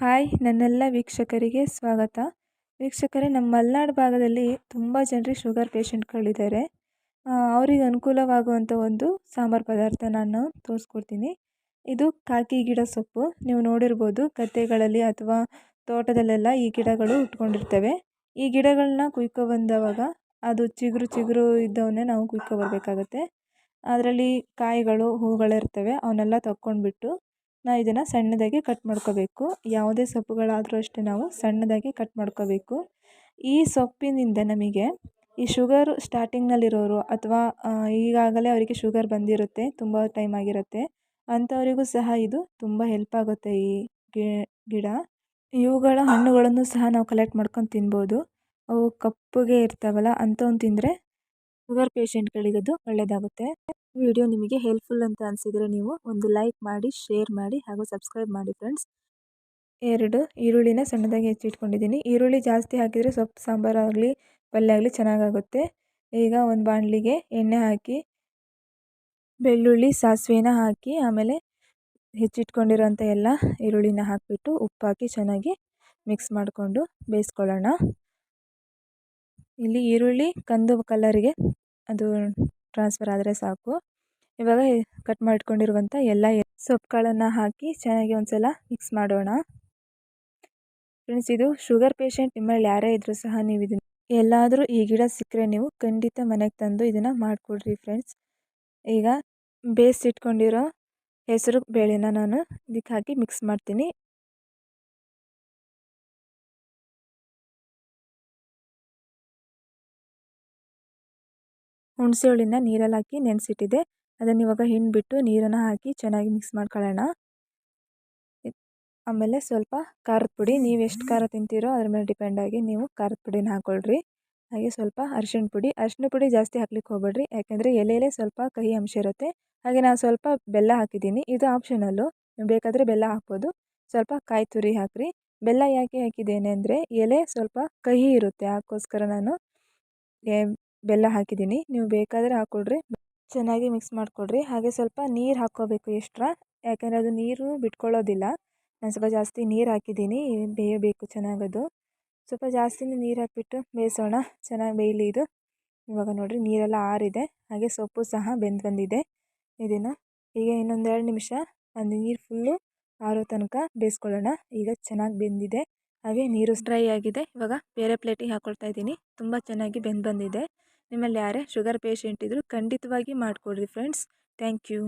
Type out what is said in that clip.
Hi, ನನ್ನೆಲ್ಲ ವೀಕ್ಷಕರಿಗೆ ಸ್ವಾಗತ. ವೀಕ್ಷಕರೇ, ನಮ್ಮ ಮಲೆನಾಡು ಭಾಗದಲ್ಲಿ ತುಂಬ ಜನರಿಗೆ ಶುಗರ್ ಪೇಷಂಟ್ಗಳಿದ್ದಾರೆ. ಅವರಿಗೆ ಅನುಕೂಲವಾಗುವಂಥ ಒಂದು ಸಾಂಬಾರು ಪದಾರ್ಥ ನಾನು ತೋರಿಸ್ಕೊಡ್ತೀನಿ. ಇದು ಕಾಕಿ ಗಿಡ ಸೊಪ್ಪು. ನೀವು ನೋಡಿರ್ಬೋದು ಗದ್ದೆಗಳಲ್ಲಿ ಅಥವಾ ತೋಟದಲ್ಲೆಲ್ಲ ಈ ಗಿಡಗಳು ಉಟ್ಕೊಂಡಿರ್ತವೆ. ಈ ಗಿಡಗಳನ್ನ ಕುಯ್ಕೊ ಬಂದವಾಗ ಅದು ಚಿಗುರು ಚಿಗುರು ಇದ್ದವನ್ನೇ ನಾವು ಕುಯ್ಕೊಬರ್ಬೇಕಾಗುತ್ತೆ ಅದರಲ್ಲಿ ಕಾಯಿಗಳು, ಹೂಗಳಿರ್ತವೆ, ಅವನ್ನೆಲ್ಲ ತಕ್ಕೊಂಡ್ಬಿಟ್ಟು ನಾವು ಇದನ್ನು ಸಣ್ಣದಾಗಿ ಕಟ್ ಮಾಡ್ಕೋಬೇಕು. ಯಾವುದೇ ಸೊಪ್ಪುಗಳಾದರೂ ಅಷ್ಟೇ ನಾವು ಸಣ್ಣದಾಗಿ ಕಟ್ ಮಾಡ್ಕೋಬೇಕು. ಈ ಸೊಪ್ಪಿನಿಂದ ನಮಗೆ ಈ ಶುಗರು ಸ್ಟಾರ್ಟಿಂಗ್ನಲ್ಲಿರೋರು ಅಥವಾ ಈಗಾಗಲೇ ಅವರಿಗೆ ಶುಗರ್ ಬಂದಿರುತ್ತೆ, ತುಂಬ ಟೈಮ್ ಆಗಿರುತ್ತೆ, ಅಂಥವರಿಗೂ ಸಹ ಇದು ತುಂಬ ಹೆಲ್ಪ್ ಆಗುತ್ತೆ ಈ ಗಿಡ. ಇವುಗಳ ಹಣ್ಣುಗಳನ್ನು ಸಹ ನಾವು ಕಲೆಕ್ಟ್ ಮಾಡ್ಕೊಂಡು ತಿನ್ಬೋದು. ಅವು ಕಪ್ಪಗೆ ಇರ್ತಾವಲ್ಲ ಅಂಥವನ್ನು ತಿಂದರೆ ಶುಗರ್ ಪೇಷಂಟ್ಗಳಿಗದು ಒಳ್ಳೆಯದಾಗುತ್ತೆ ವಿಡಿಯೋ ನಿಮಗೆ ಹೆಲ್ಪ್ಫುಲ್ ಅಂತ ಅನಿಸಿದರೆ ನೀವು ಒಂದು ಲೈಕ್ ಮಾಡಿ ಶೇರ್ ಮಾಡಿ ಹಾಗೂ ಸಬ್ಸ್ಕ್ರೈಬ್ ಮಾಡಿ ಫ್ರೆಂಡ್ಸ್ ಎರಡು, ಈರುಳ್ಳಿನ ಸಣ್ಣದಾಗಿ ಹೆಚ್ಚಿಟ್ಕೊಂಡಿದ್ದೀನಿ. ಈರುಳ್ಳಿ ಜಾಸ್ತಿ ಹಾಕಿದರೆ ಸೊಪ್ಪು ಸಾಂಬಾರಾಗಲಿ ಪಲ್ಯ ಆಗಲಿ ಚೆನ್ನಾಗಾಗುತ್ತೆ. ಈಗ ಒಂದು ಬಾಣಲಿಗೆ ಎಣ್ಣೆ ಹಾಕಿ, ಬೆಳ್ಳುಳ್ಳಿ, ಸಾಸಿವೆನ ಹಾಕಿ, ಆಮೇಲೆ ಹೆಚ್ಚಿಟ್ಕೊಂಡಿರೋಂಥ ಎಲ್ಲ ಈರುಳ್ಳಿನ ಹಾಕಿಬಿಟ್ಟು ಉಪ್ಪು ಹಾಕಿ ಚೆನ್ನಾಗಿ ಮಿಕ್ಸ್ ಮಾಡಿಕೊಂಡು ಬೇಯಿಸ್ಕೊಳ್ಳೋಣ. ಇಲ್ಲಿ ಈರುಳ್ಳಿ ಕಂದು ಕಲರಿಗೆ ಅದು ಟ್ರಾನ್ಸ್ಫರ್ ಆದರೆ ಸಾಕು. ಇವಾಗ ಕಟ್ ಮಾಡಿಕೊಂಡಿರುವಂಥ ಎಲ್ಲ ಸೊಪ್ಪುಗಳನ್ನು ಹಾಕಿ ಚೆನ್ನಾಗಿ ಒಂದ್ಸಲ ಮಿಕ್ಸ್ ಮಾಡೋಣ. ಫ್ರೆಂಡ್ಸ್, ಇದು ಶುಗರ್ ಪೇಷಂಟ್ ನಿಮ್ಮಲ್ಲಿ ಯಾರೇ ಇದ್ದರೂ ಸಹ ನೀವು ಇದನ್ನು ಎಲ್ಲಾದರೂ ಈ ಗಿಡ ಸಿಕ್ಕರೆ ನೀವು ಖಂಡಿತ ಮನೆಗೆ ತಂದು ಇದನ್ನು ಮಾಡಿಕೊಡ್ರಿ ಫ್ರೆಂಡ್ಸ್. ಈಗ ಬೇಯಿಸಿಟ್ಕೊಂಡಿರೋ ಹೆಸರು ಬೇಳೆನ ನಾನು ಇದಕ್ಕೆ ಹಾಕಿ ಮಿಕ್ಸ್ ಮಾಡ್ತೀನಿ. ಹುಣಸೆ ಹುಳಿನ ನೀರಲ್ಲಿ ಹಾಕಿ ನೆನೆಸಿಟ್ಟಿದ್ದೆ ಅದನ್ನು ಇವಾಗ ಹಿಂಡಿಬಿಟ್ಟು ನೀರನ್ನು ಹಾಕಿ ಚೆನ್ನಾಗಿ ಮಿಕ್ಸ್ ಮಾಡ್ಕೊಳ್ಳೋಣ. ಆಮೇಲೆ ಸ್ವಲ್ಪ ಖಾರದ ಪುಡಿ. ನೀವು ಎಷ್ಟು ಖಾರ ತಿಂತೀರೋ ಅದ್ರ ಮೇಲೆ ಡಿಪೆಂಡಾಗಿ ನೀವು ಖಾರದ ಪುಡಿನ ಹಾಕ್ಕೊಳ್ರಿ ಹಾಗೆ ಸ್ವಲ್ಪ ಅರಿಶಿಣ ಪುಡಿ. ಅರಿಶಿಣ ಪುಡಿ ಜಾಸ್ತಿ ಹಾಕ್ಲಿಕ್ಕೆ ಹೋಗ್ಬೇಡ್ರಿ. ಯಾಕೆಂದರೆ ಎಲೆಯಲ್ಲೇ ಸ್ವಲ್ಪ ಕಹಿ ಅಂಶ ಇರುತ್ತೆ. ಹಾಗೆ ನಾನು ಸ್ವಲ್ಪ ಬೆಲ್ಲ ಹಾಕಿದ್ದೀನಿ. ಇದು ಆಪ್ಷನಲ್ಲು ನೀವು ಬೇಕಾದರೆ ಬೆಲ್ಲ ಹಾಕ್ಬೋದು. ಸ್ವಲ್ಪ ಕಾಯಿ ತುರಿ ಹಾಕಿರಿ. ಬೆಲ್ಲ ಯಾಕೆ ಹಾಕಿದ್ದೇನೆ ಅಂದರೆ ಎಲೆ ಸ್ವಲ್ಪ ಕಹಿ ಇರುತ್ತೆ. ಹಾಕೋಸ್ಕರ ನಾನು ಬೆಲ್ಲ ಹಾಕಿದ್ದೀನಿ. ನೀವು ಬೇಕಾದರೆ ಹಾಕ್ಕೊಡ್ರಿ ಚೆನ್ನಾಗಿ ಮಿಕ್ಸ್ ಮಾಡಿಕೊಡ್ರಿ ಹಾಗೆ ಸ್ವಲ್ಪ ನೀರು ಹಾಕ್ಕೋಬೇಕು ಎಕ್ಸ್ಟ್ರಾ ಯಾಕೆಂದರೆ ಅದು ನೀರು ಬಿಟ್ಕೊಳ್ಳೋದಿಲ್ಲ. ನಾನು ಸ್ವಲ್ಪ ಜಾಸ್ತಿ ನೀರು ಹಾಕಿದ್ದೀನಿ. ಬೇಯಬೇಕು ಚೆನ್ನಾಗದು. ಸ್ವಲ್ಪ ಜಾಸ್ತಿನೇ ನೀರು ಹಾಕಿಬಿಟ್ಟು ಬೇಯಿಸೋಣ. ಚೆನ್ನಾಗಿ ಬೇಯಲಿ ಇದು. ಇವಾಗ ನೋಡಿರಿ ನೀರೆಲ್ಲ ಆರಿದೆ. ಹಾಗೆ ಸೊಪ್ಪು ಸಹ ಬೆಂದು ಬಂದಿದೆ. ಇದನ್ನು ಈಗ ಇನ್ನೊಂದೆರಡು ನಿಮಿಷ. ಅದು ನೀರು ಫುಲ್ಲು ಆರೋ ತನಕ ಬೇಯಿಸ್ಕೊಳ್ಳೋಣ. ಈಗ ಚೆನ್ನಾಗಿ ಬೆಂದಿದೆ. ಹಾಗೆ ನೀರು ಡ್ರೈ ಆಗಿದೆ. ಇವಾಗ ಬೇರೆ ಪ್ಲೇಟಿಗೆ ಹಾಕ್ಕೊಳ್ತಾ ಇದ್ದೀನಿ. ತುಂಬ ಚೆನ್ನಾಗಿ ಬೆಂದು ಬಂದಿದೆ. ನಿಮ್ಮಲ್ಲಿ ಯಾರೇ ಶುಗರ್ ಪೇಷಂಟ್ ಇದ್ದರೂ ಖಂಡಿತವಾಗಿ ಮಾಡಿಕೊಡ್ರಿ ಫ್ರೆಂಡ್ಸ್. Thank you.